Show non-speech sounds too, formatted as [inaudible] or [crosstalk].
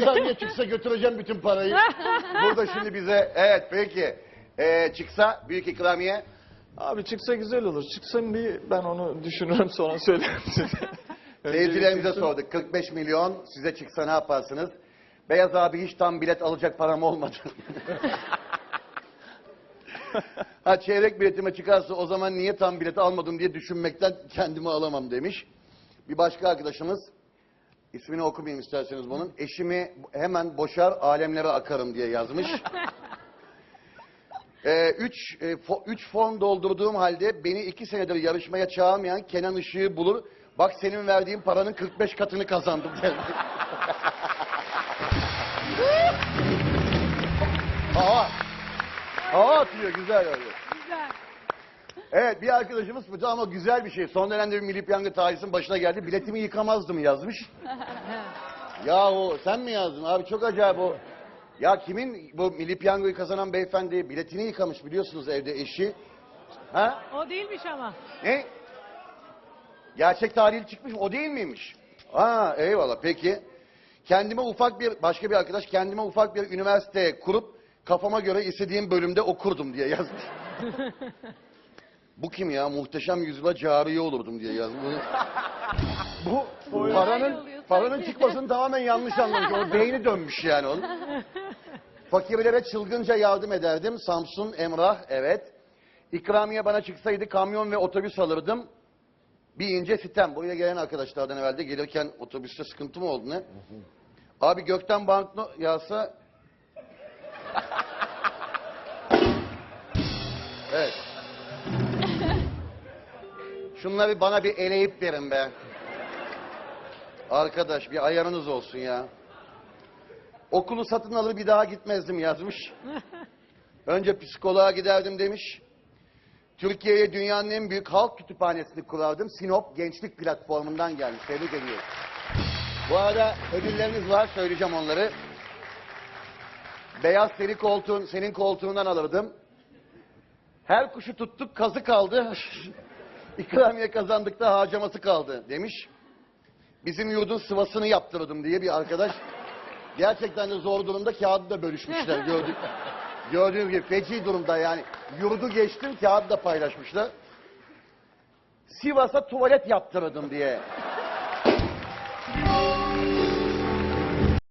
İkramiye çıksa götüreceğim bütün parayı. [laughs] Burada şimdi bize evet peki. Ee, çıksa büyük ikramiye. Abi çıksa güzel olur. Çıksın bir ben onu düşünürüm sonra söylerim size. [laughs] Önce Seyircilerimize çıksın. sorduk. 45 milyon size çıksa ne yaparsınız? Beyaz abi hiç tam bilet alacak param olmadı. [laughs] ha çeyrek biletime çıkarsa o zaman niye tam bilet almadım diye düşünmekten kendimi alamam demiş. Bir başka arkadaşımız ismini okumayayım isterseniz bunun. Eşimi hemen boşar alemlere akarım diye yazmış. [laughs] Ee, üç, e, fo- üç form doldurduğum halde beni iki senedir yarışmaya çağırmayan Kenan Işık'ı bulur. Bak senin verdiğin paranın 45 katını kazandım. [laughs] [laughs] Hava. Hava atıyor güzel öyle. Evet bir arkadaşımız bu ama güzel bir şey. Son dönemde bir milli piyango tarihinin başına geldi. Biletimi yıkamazdım yazmış. [laughs] Yahu sen mi yazdın abi çok acayip o. Ya kimin bu milli piyangoyu kazanan beyefendi biletini yıkamış biliyorsunuz evde eşi. Ha? O değilmiş ama. Ne? Gerçek tarihli çıkmış o değil miymiş? Ha eyvallah peki. Kendime ufak bir başka bir arkadaş kendime ufak bir üniversite kurup kafama göre istediğim bölümde okurdum diye yazmış. [laughs] Bu kim ya? Muhteşem yüzyıla cariye olurdum diye yazmış. Bu paranın oluyor paranın sanki. çıkmasını tamamen yanlış anlamış. O beyni dönmüş yani onun. Fakirlere çılgınca yardım ederdim. Samsun, Emrah, evet. İkramiye bana çıksaydı kamyon ve otobüs alırdım. Bir ince sitem. Buraya gelen arkadaşlardan evvelde gelirken otobüste sıkıntı mı oldu ne? Abi gökten bankno yağsa... Şunları bana bir eleyip verin be. Arkadaş bir ayarınız olsun ya. Okulu satın alır bir daha gitmezdim yazmış. [laughs] Önce psikoloğa giderdim demiş. Türkiye'ye dünyanın en büyük halk kütüphanesini kurardım. Sinop Gençlik Platformu'ndan gelmiş. Tebrik ediyorum. Bu arada ödülleriniz var. Söyleyeceğim onları. Beyaz seri koltuğun, senin koltuğundan alırdım. Her kuşu tuttuk, kazı kaldı. [laughs] İkramiye kazandık da harcaması kaldı demiş. Bizim yurdun sıvasını yaptırdım diye bir arkadaş. Gerçekten de zor durumda kağıdı da bölüşmüşler gördük. [laughs] Gördüğünüz gibi feci durumda yani. Yurdu geçtim kağıdı da paylaşmışlar. Sivas'a tuvalet yaptırdım diye.